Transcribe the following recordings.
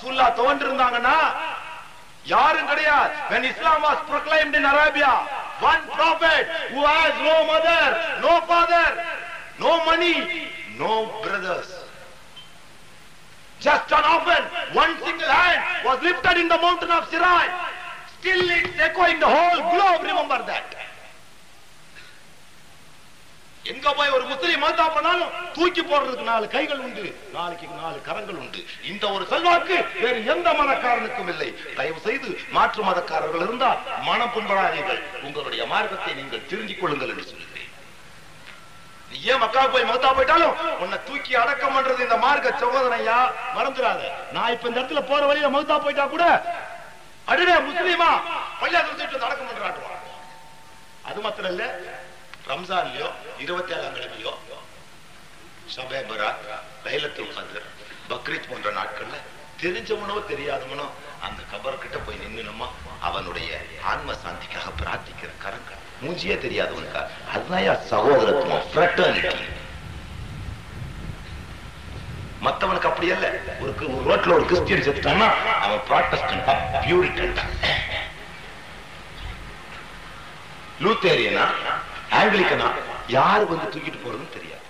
ரசூல்லா தோன்றிருந்தாங்கன்னா யாரும் கிடையாது when islam was proclaimed in arabia one prophet who has no mother no father no money no brothers just an orphan one single hand was lifted in the mountain of sirai still it's echoing the whole globe remember that எங்க போய் ஒரு முஸ்லீம் மாத்தா பண்ணாலும் தூக்கி போடுறதுக்கு நாலு கைகள் உண்டு. நாளைக்கு நாலு கரங்கள் உண்டு. இந்த ஒரு செல்வாக்கு வேறு எந்த மதக்காரனுக்கும் இல்லை. தயவு செய்து மாற்று மதக்காரர்கள் இருந்தால் மனம் புண்படாதீர்கள். உங்களுடைய மார்க்கத்தை நீங்கள் தெரிஞ்சிக் கொள்ளுங்கள் என்று சொல்லுகிறேன். நீ ஏன் மக்கா போய் மகத்தா போயிட்டாலும் உன்னை தூக்கி அடக்கம் பண்றது இந்த மார்க்க சகோதரையா மறந்துடாத. நான் இப்ப இந்த இடத்துல போற வழியில மகத்தா போயிட்டா கூட அடுத்த முஸ்லீமா பள்ளியா தூக்கிட்டு அடக்கம் பண்றாட்டுவான் அது மாத்திரம் இல்ல ரம்ஜான்லயோ இருபத்தி ஏழாம் கிழமையோ சபை பராத் லைலத்தில் கத்ர் பக்ரீத் போன்ற நாட்கள்ல தெரிஞ்சவனோ தெரியாதவனோ அந்த கபர் கிட்ட போய் நின்னுனோமா? அவனுடைய ஆன்ம சாந்திக்காக பிரார்த்திக்கிற கரங்க மூஞ்சியே தெரியாதவனுக்கா அதுதான் சகோதரத்துவம் fraternity. மத்தவனுக்கு அப்படி அல்ல. ஒரு ஒரு ரோட்ல ஒரு கிறிஸ்டியன் செத்துட்டான்னா அவன் ப்ராட்டஸ்டன்டா பியூரிட்டன்டா லூத்தேரியனா ஆங்கிலிக்கனா யாரு வந்து தூக்கிட்டு போறதுன்னு தெரியாது.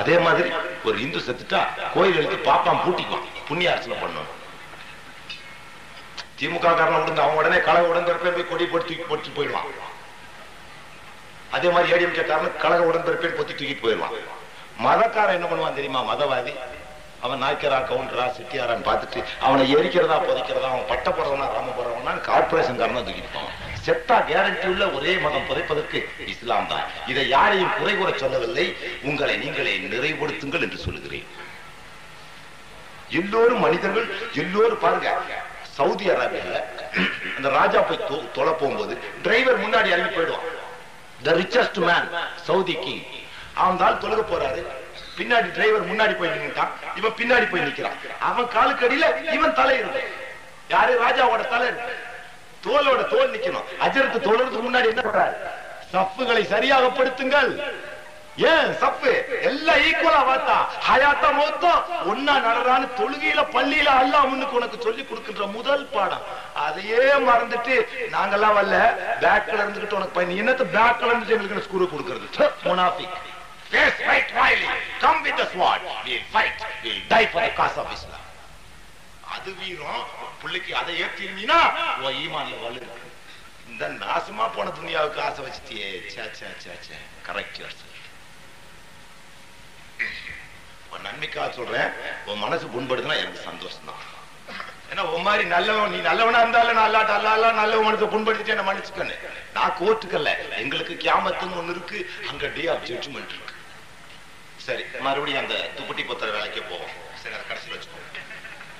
அதே மாதிரி ஒரு இந்து செத்துட்டா கோயில் பாப்பான் பூட்டிக்குவான் புண்ணிய அர்ச்சனை பண்ணுவான் திமுக காரணம் விடுங்க அவன் உடனே கழக உடன்பிறப்பே போய் கொடி போட்டு தூக்கி போட்டு போயிடுவான். அதே மாதிரி ஏடிஎம்கே காரணம் கழக உடன்பிறப்பே பொத்தி தூக்கிட்டு போயிடுவான். மதக்காரன் என்ன பண்ணுவான் தெரியுமா மதவாதி? அவன் நாய்க்கரா கவுண்டரா செட்டியாரான்னு பார்த்துட்டு அவனை எரிக்கிறதா புதைக்கிறதா அவன் பட்ட போறவனா ராம போறவனா கார்பரேஷன் காரணம் தூக்கிட்டு போவான். செத்தா கேரண்டி உள்ள ஒரே மதம் புதைப்பதற்கு இஸ்லாம் தான். இதை யாரையும் குறை கூற சொல்லவில்லை. உங்களை நீங்களே நிறைவுபடுத்துங்கள் என்று சொல்லுகிறேன். எல்லோரும் மனிதர்கள் எல்லோரும் பாருங்க சவுதி அரேபியால அந்த ராஜா போய் தொ- தொலை போகும்போது டிரைவர் முன்னாடி இறங்கி போயிடுவான். The richest man Saudi king அவன் தான் தொழுக போறாரு. பின்னாடி டிரைவர் முன்னாடி போய் நின்னுட்டான். இவன் பின்னாடி போய் நிக்கிறான். அவன் காலுக்கு அடியில இவன் தலை இருக்கும் யாரு? ராஜாவோட தலை. தோலோட தோல் நிக்கணும். அஜரத்து தொழுறதுக்கு முன்னாடி என்ன பண்றாரு? சப்புகளை சரியாக படுத்துங்கள். ஏன் சப்பு? எல்லாம் ஈக்குவலா பார்த்தா. ஹயாத்தா மொத்தம் ஒன்னா நடறான்னு தொழுகையில பள்ளியில அல்லா முன்னுக்கு உனக்கு சொல்லி கொடுக்கின்ற முதல் பாடம். அதையே மறந்துட்டு நாங்கெல்லாம் வரல. பேக்ல இருந்துகிட்டு உனக்கு பையன் என்னத்த பேக்ல இருந்துட்டு எங்களுக்கு ஸ்கூரு கொடுக்கறது? முனாஃபிக். Face right. Come with the sword. We'll fight. We'll die for the cause of Islam. அது வீரம் பிள்ளைக்கு அதை ஏத்திருந்தீங்கன்னா உன் ஈமான்ல வலு. இருக்கு இந்த நாசமா போன துணியாவுக்கு ஆசை வச்சுட்டியே. சே சே சே சே கரெக்ட் உன் நன்மைக்காக சொல்றேன். உன் மனசு புண்படுதுன்னா எனக்கு சந்தோஷம் தான் ஏன்னா உன் மாதிரி நல்லவன் நீ நல்லவனா இருந்தாலும் நல்லா அல்லாட்ட நல்ல மனசை புண்படுத்திட்டு என்ன மன்னிச்சுக்கன்னு. நான் கோர்ட்டுக்கல்ல. எங்களுக்கு கியாமத்துன்னு ஒண்ணு இருக்கு. அங்க டே ஆஃப் ஜட்ஜ்மெண்ட் இருக்கு. சரி மறுபடியும் அந்த துப்பட்டி பொத்தர வேலைக்கே போவோம். சரி அதை கடைசியில் வச்சுக்கோங்க